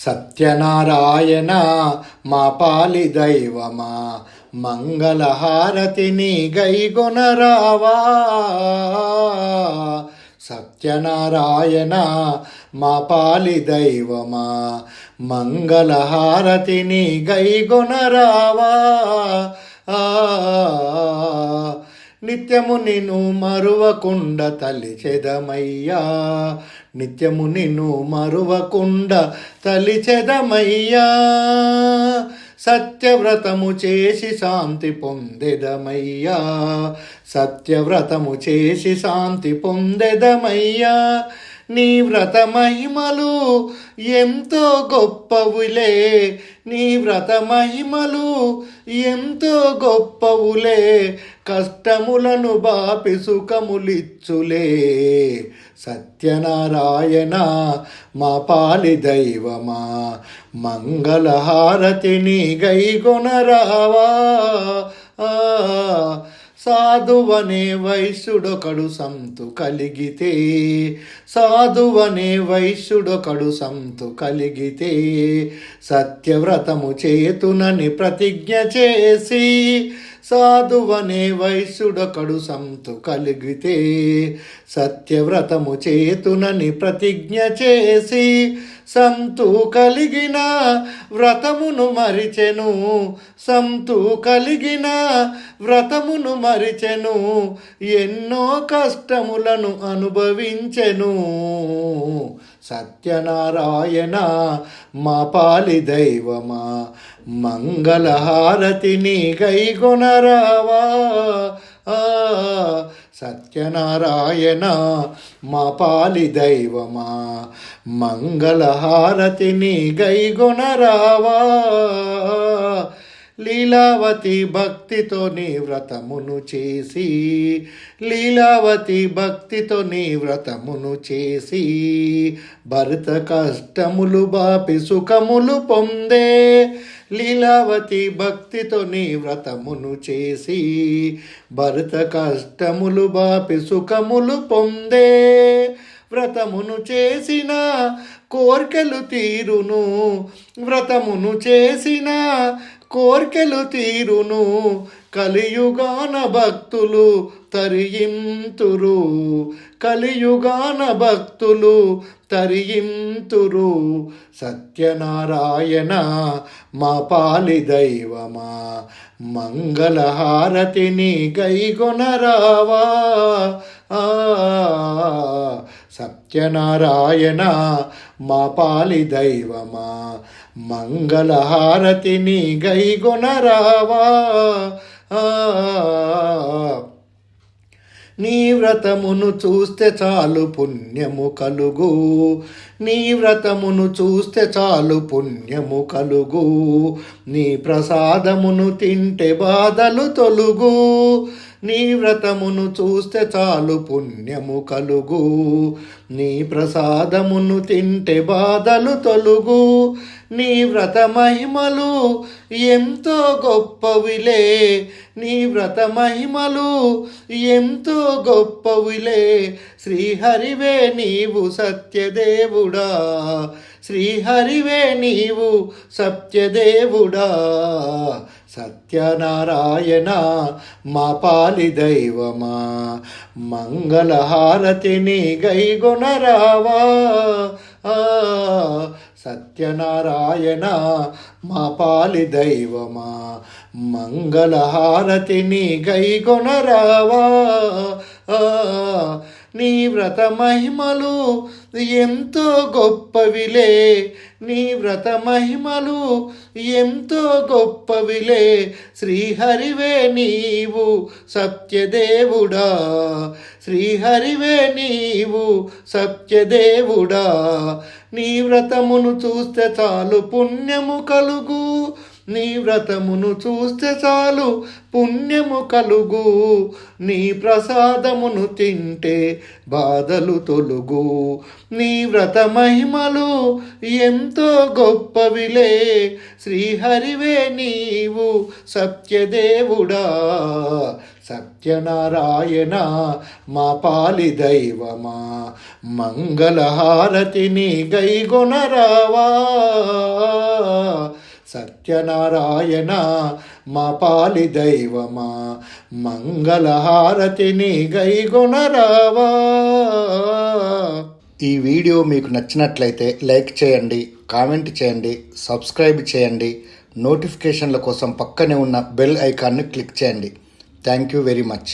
సత్యనారాయణ మా పాలి దైవమా మంగళహారతిని గైగొనరావా సత్యనారాయణ మా పాలి దైవమా మంగళహారతిని గైగొనరావా ఆ నిత్యము నిన్ను మరువకుండ తలిచెదమయ్యా నిత్యము నిన్ను మరువకుండ తలిచెదమయ్యా సత్యవ్రతము చేసి శాంతి పొందెదమయ్యా. సత్యవ్రతము చేసి శాంతి పొందెదమయ్యా. నీ వ్రత మహిమలు ఎంతో గొప్పవులే. నీ వ్రత మహిమలు ఎంతో గొప్పవులే. కష్టములను బాపి సుఖములిచ్చులే. సత్యనారాయణ మా పాలి దైవమా మంగళహారతిని గైగొనరావా ఆ, సాధువనే వైశ్యుడొకడు సంతు కలిగితే సాధువనే వైశ్యుడొకడు సంతు కలిగితే సత్యవ్రతము చేతునని ప్రతిజ్ఞ చేసి సాధువనే వైశ్యుడొకడు సంతు కలిగితే సత్యవ్రతము చేతునని ప్రతిజ్ఞ చేసి సంతు కలిగిన వ్రతమును మరిచెను. సంతు కలిగిన వ్రతమును మరిచెను. ఎన్నో కష్టములను అనుభవించెను. సత్యనారాయణ మా పాలి దైవమా మంగళహారతిని గైగొనరావా సత్యనారాయణ మా పాలి దైవమా మంగళహారతిని గైగొనరావా లీలావతి భక్తితో నీ వ్రతమును చేసి లీలావతి భక్తితో నీ వ్రతమును చేసి భరత కష్టములు బాపి సుఖములు పొందే లీలావతి భక్తితో నీ వ్రతమును చేసి భరత కష్టములు బాపి సుఖములు పొందే వ్రతమును చేసిన కోర్కెలు తీరును వ్రతమును చేసిన కోర్కెలు తీరును కలియుగాన భక్తులు తరియింతురు. కలియుగాన భక్తులు తరియింతురు. సత్యనారాయణ మా పాలి దైవమా మంగళహారతిని గైగొనరావా సత్యనారాయణ మా పాలి దైవమా మంగళహారతిని గైగొనరావా నీ వ్రతమును చూస్తే చాలు పుణ్యము కలుగు. నీ వ్రతమును చూస్తే చాలు పుణ్యము కలుగు. నీ ప్రసాదమును తింటే బాధలు తొలుగు. నీ వ్రతమును చూస్తే చాలు పుణ్యము కలుగు. నీ ప్రసాదమును తింటే బాధలు తొలుగు. నీ వ్రత మహిమలు ఎంతో గొప్పవిలే. నీ వ్రత మహిమలు ఎంతో గొప్పవిలే. శ్రీహరివే నీవు సత్యదేవుడా. శ్రీహరివే నీవు సత్యదేవుడా. సత్యనారాయణ మా పాలి దైవమా మంగళహారతిని గైగొనరావా సత్యనారాయణ మా పాలి దైవమా మంగళహారతిని గైగొనరావా నీ వ్రత మహిమలు ఎంతో గొప్పవిలే. నీ వ్రత మహిమలు ఎంతో గొప్పవిలే. శ్రీహరివే నీవు సత్యదేవుడా. శ్రీహరివే నీవు సత్యదేవుడా. నీ వ్రతమును చూస్తే చాలు పుణ్యము కలుగు. నీ వ్రతమును చూస్తే చాలు పుణ్యము కలుగు. నీ ప్రసాదమును తింటే బాధలు తొలుగు. నీ వ్రత మహిమలు ఎంతో గొప్పవిలే. శ్రీహరివే నీవు సత్యదేవుడా. సత్యనారాయణ మా పాలి దైవమా. మంగళహారతిని గైగొనరావా. సత్యనారాయణ మా పాలి దైవమా మంగళహారతిని గైగొనరావా ఈ వీడియో మీకు నచ్చినట్లయితే లైక్ చేయండి కామెంట్ చేయండి సబ్స్క్రైబ్ చేయండి నోటిఫికేషన్ల కోసం పక్కనే ఉన్న బెల్ ఐకాన్ని క్లిక్ చేయండి. Thank you very much.